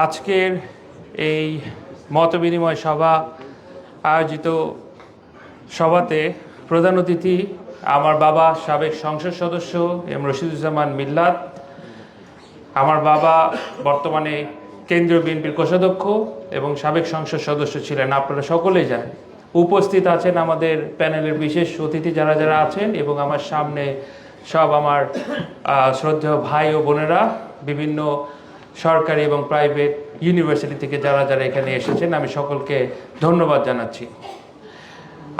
আজকের এই মতবিনিময় সভা আয়োজিত সভাতে প্রধান অতিথি আমার বাবা সাবেক সংসদ সদস্য এম রশিদুজ্জামান মিল্লাত, আমার বাবা বর্তমানে কেন্দ্রীয় বিএনপির কোষাধ্যক্ষ এবং সাবেক সংসদ সদস্য ছিলেন, আপনারা সকলেই জানেন। উপস্থিত আছেন আমাদের প্যানেলের বিশেষ অতিথি যারা যারা আছেন এবং আমার সামনে সব আমার শ্রদ্ধেয় ভাই ও বোনেরা, বিভিন্ন সরকারি এবং প্রাইভেট ইউনিভার্সিটি থেকে যারা যারা এখানে এসেছেন, আমি সকলকে ধন্যবাদ জানাচ্ছি।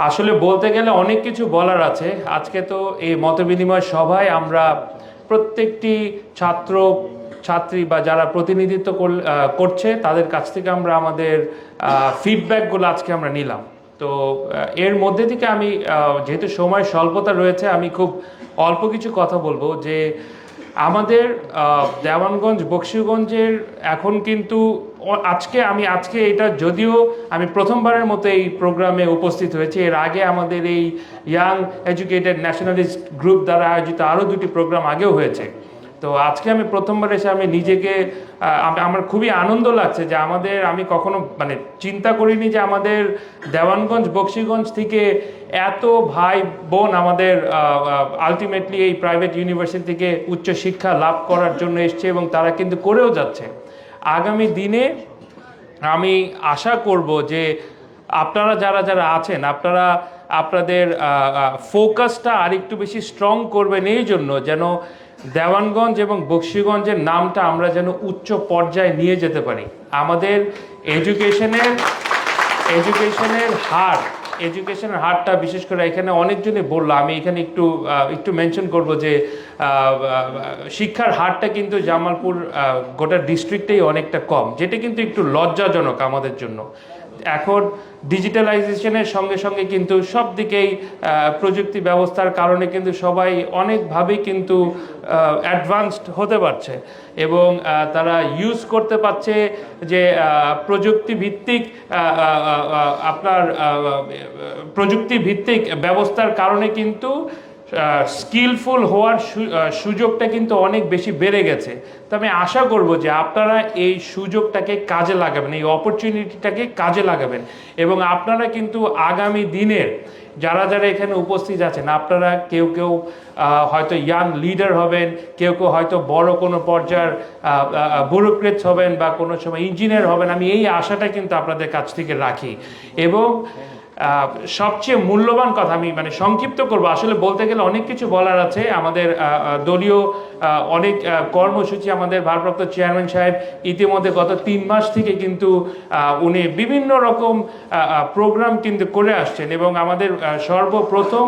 আসলে বলতে গেলে অনেক কিছু বলার আছে। আজকে তো এই মতবিনিময় সভায় আমরা প্রত্যেকটি ছাত্র, ছাত্রী বা যারা প্রতিনিধিত্ব করছে, তাদের কাছ থেকে আমরা আমাদের ফিডব্যাকগুলো আজকে আমরা নিলাম। তো এর মধ্যে থেকে আমি যেহেতু সময় স্বল্পতা রয়েছে, আমি খুব অল্প কিছু কথা বলব যে আমাদের দেওয়ানগঞ্জ, বক্সিগঞ্জের এখন কিন্তু আজকে আমি, আজকে এটা যদিও আমি প্রথমবারের মতো এই প্রোগ্রামে উপস্থিত হয়েছি, এর আগে আমাদের এই ইয়াং এডুকেটেড ন্যাশনালিস্ট গ্রুপ দ্বারা আয়োজিত আরও দুটি প্রোগ্রাম আগেও হয়েছে। তো আজকে আমি প্রথমবার এসে আমি নিজেকে আমার খুবই আনন্দ লাগছে যে আমাদের, আমি কখনো মানে চিন্তা করিনি যে আমাদের দেওয়ানগঞ্জ, বক্সিগঞ্জ থেকে এত ভাই বোন আমাদের আলটিমেটলি এই প্রাইভেট ইউনিভার্সিটি থেকে উচ্চশিক্ষা লাভ করার জন্য এসছে এবং তারা কিন্তু করেও যাচ্ছে। আগামী দিনে আমি আশা করব যে আপনারা যারা যারা আছেন, আপনারা, আপনাদের ফোকাসটা আরেকটু বেশি স্ট্রং করবেন এই জন্য যেন দেওয়ানগঞ্জ এবং বক্সিগঞ্জের নামটা আমরা যেন উচ্চ পর্যায়ে নিয়ে যেতে পারি। আমাদের এডুকেশনের এডুকেশনের হার, এডুকেশনের হারটা বিশেষ করে এখানে অনেকজনই বলল। আমি এখানে একটু একটু মেনশন করব যে শিক্ষার হারটা কিন্তু জামালপুর গোটা ডিস্ট্রিক্টেই অনেকটা কম, যেটা কিন্তু একটু লজ্জাজনক আমাদের জন্য। এখন ডিজিটালাইজেশনের সঙ্গে সঙ্গে কিন্তু সব দিকেই প্রযুক্তি ব্যবস্থার কারণে কিন্তু সবাই অনেকভাবেই কিন্তু অ্যাডভান্সড হতে পারছে। এবং তারা ইউজ করতে পারছে যে প্রযুক্তি ভিত্তিক আপনার প্রযুক্তি ভিত্তিক ব্যবস্থার কারণে কিন্তু স্কিলফুল হওয়ার সুযোগটা কিন্তু অনেক বেশি বেড়ে গেছে। তো আমি আশা করব যে আপনারা এই সুযোগটাকে কাজে লাগাবেন, এই অপরচুনিটিটাকে কাজে লাগাবেন। এবং আপনারা কিন্তু আগামী দিনের যারা যারা এখানে উপস্থিত আছেন, আপনারা কেউ কেউ হয়তো ইয়াং লিডার হবেন, কেউ কেউ হয়তো বড় কোনো পর্যায়ের ব্যুরোক্রেটস হবেন বা কোনো সময় ইঞ্জিনিয়ার হবেন, আমি এই আশাটা কিন্তু আপনাদের কাছ থেকে রাখি। এবং সবচেয়ে মূল্যবান কথা আমি মানে সংক্ষিপ্ত করব। আসলে বলতে গেলে অনেক কিছু বলার আছে। আমাদের দলীয় অনেক কর্মসূচি আমাদের ভারপ্রাপ্ত চেয়ারম্যান সাহেব ইতিমধ্যে গত তিন মাস থেকে কিন্তু উনি বিভিন্ন রকম প্রোগ্রাম কিন্তু করে আসছেন এবং আমাদের সর্বপ্রথম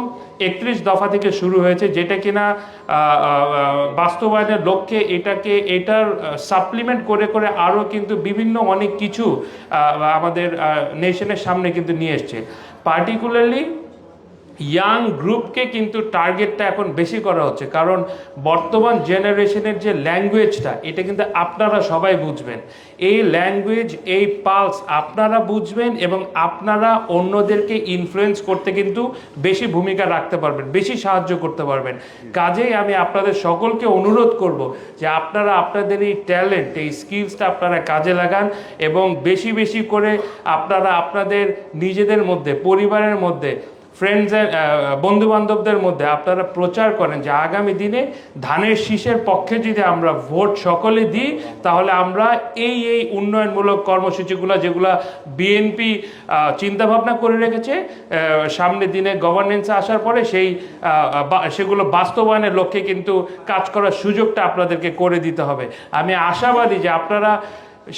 একত্রিশ দফা থেকে শুরু হয়েছে, যেটা কিনা বাস্তবায়নের লক্ষ্যে এটাকে, এটার সাপ্লিমেন্ট করে করে আরও কিন্তু বিভিন্ন অনেক কিছু আমাদের নেশনের সামনে কিন্তু নিয়ে এসছে। পার্টিকুলারলি ইয়াং গ্রুপকে কিন্তু টার্গেটটা এখন বেশি করা হচ্ছে। কারণ বর্তমান জেনারেশনের যে ল্যাঙ্গুয়েজটা এটা কিন্তু আপনারা সবাই বুঝবেন। এই ল্যাঙ্গুয়েজ এই পালস আপনারা বুঝবেন এবং আপনারা অন্যদেরকে ইনফ্লুয়েন্স করতে কিন্তু বেশি ভূমিকা রাখতে পারবেন, বেশি সাহায্য করতে পারবেন। কাজেই আমি আপনাদের সকলকে অনুরোধ করব যে আপনারা আপনাদের এই ট্যালেন্ট এই স্কিলসটা আপনারা কাজে লাগান এবং বেশি বেশি করে আপনারা আপনাদের নিজেদের মধ্যে, পরিবারের মধ্যে ফ্রেন্ডস বন্ধু বান্ধবদের মধ্যে আপনারা প্রচার করেন যে আগামী দিনে ধানের শীষের পক্ষে যদি আমরা ভোট সকলে দিই তাহলে আমরা এই এই উন্নয়নমূলক কর্মসূচিগুলো যেগুলো বিএনপি চিন্তাভাবনা করে রেখেছে আহ, সামনের দিনে গভর্নেন্সে আসার পরে সেই সেগুলো বাস্তবায়নের লক্ষ্যে কিন্তু কাজ করার সুযোগটা আপনাদেরকে করে দিতে হবে। আমি আশাবাদী যে আপনারা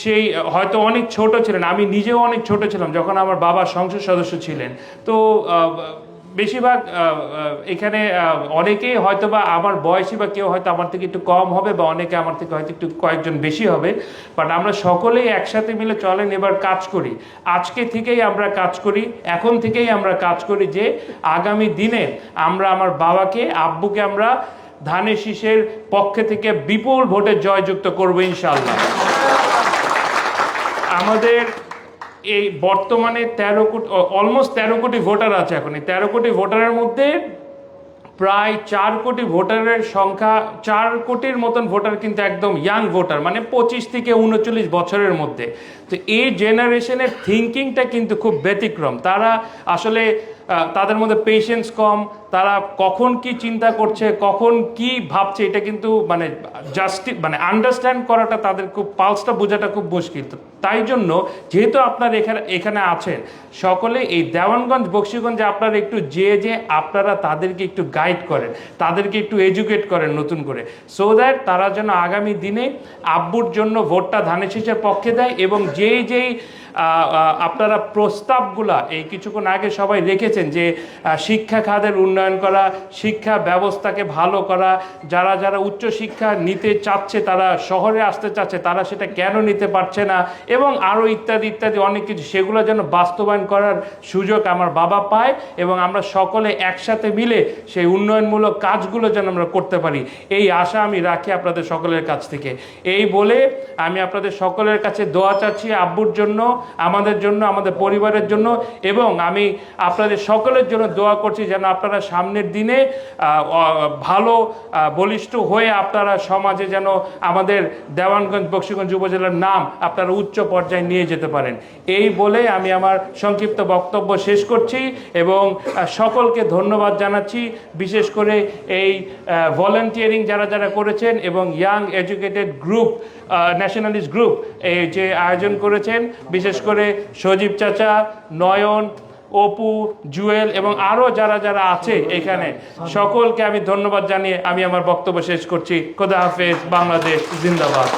সেই হয়তো অনেক ছোট ছিলেন, আমি নিজেও অনেক ছোট ছিলাম যখন আমার বাবা সংসদ সদস্য ছিলেন। তো বেশিরভাগ এখানে অনেকেই হয়তো বা আমার বয়সী বা কেউ হয়তো আমার থেকে একটু কম হবে বা অনেকে আমার থেকে হয়তো একটু কয়েকজন বেশি হবে বাট আমরা সকলেই একসাথে মিলে চলেন, এবার কাজ করি। আজকে থেকেই আমরা কাজ করি, এখন থেকেই আমরা কাজ করি যে, আগামী দিনে আমরা আমার বাবাকে, আব্বুকে আমরা ধানের শীষের পক্ষে থেকে বিপুল ভোটে জয়যুক্ত করব ইনশাল্লাহ আমাদের এই বর্তমানে তেরো কোটি অলমোস্ট তেরো কোটি ভোটার আছে এখন। এই তেরো কোটি ভোটারের মধ্যে প্রায় চার কোটি ভোটারের সংখ্যা, চার কোটির মতন ভোটার কিন্তু একদম ইয়াং ভোটার মানে পঁচিশ থেকে উনচল্লিশ বছরের মধ্যে। তো এই জেনারেশনের থিঙ্কিংটা কিন্তু খুব ব্যতিক্রম। তারা আসলে তাদের মধ্যে পেশেন্স কম, তারা কখন কি চিন্তা করছে, কখন কি ভাবছে, এটা কিন্তু মানে জাস্টি মানে আন্ডারস্ট্যান্ড করাটা তাদের খুব পালসটা বোঝাটা খুব মুশকিল। তাই জন্য যেহেতু আপনার এখানে এখানে আছেন, সকলে এই দেওয়ানগঞ্জ, বক্সিগঞ্জে আপনারা একটু যে যে আপনারা তাদেরকে একটু গাইড করেন, তাদেরকে একটু এডুকেট করেন নতুন করে সো দ্যাট তারা যেন আগামী দিনে আব্বুর জন্য ভোটটা ধানের শীষের পক্ষে দেয় এবং যেই যেই আপনারা প্রস্তাবগুলা এই কিছুক্ষণ আগে সবাই রেখেছেন যে শিক্ষা খাতের উন্নয়ন করা, শিক্ষা ব্যবস্থাকে ভালো করা, যারা যারা উচ্চ শিক্ষা নিতে চাচ্ছে, তারা শহরে আসতে চাচ্ছে, তারা সেটা কেন নিতে পারছে না এবং আরও ইত্যাদি ইত্যাদি, অনেক কিছু। সেগুলো যেন বাস্তবায়ন করার সুযোগ আমার বাবা পায় এবং আমরা সকলে একসাথে মিলে সেই উন্নয়নমূলক কাজগুলো যেন আমরা করতে পারি। এই আশা আমি রাখি আপনাদের সকলের কাছ থেকে। এই বলে আমি আপনাদের সকলের কাছে দোয়া চাচ্ছি আব্বুর জন্য, আমাদের জন্য, আমাদের পরিবারের জন্য এবং আমি আপনাদের সকলের জন্য দোয়া করছি যেন আপনারা সামনের দিনে ভালো বলিষ্ঠ হয়ে আপনারা সমাজে যেন আমাদের দেওয়ানগঞ্জ, বক্সিগঞ্জ উপজেলার নাম আপনারা উচ্চ পর্যায়ে নিয়ে যেতে পারেন। এই বলে আমি আমার সংক্ষিপ্ত বক্তব্য শেষ করছি এবং সকলকে ধন্যবাদ জানাচ্ছি। বিশেষ করে এই ভলেন্টিয়ারিং যারা যারা করেছেন এবং young educated group nationalist group এই যে আয়োজন করেছেন। বিশেষ করে সজীব চাচা, নয়ন, অপু, জুয়েল এবং আরও যারা যারা আছে এখানে, সকলকে আমি ধন্যবাদ জানিয়ে আমি আমার বক্তব্য শেষ করছি। খোদা হাফেজ, বাংলাদেশ, জিন্দাবাদ।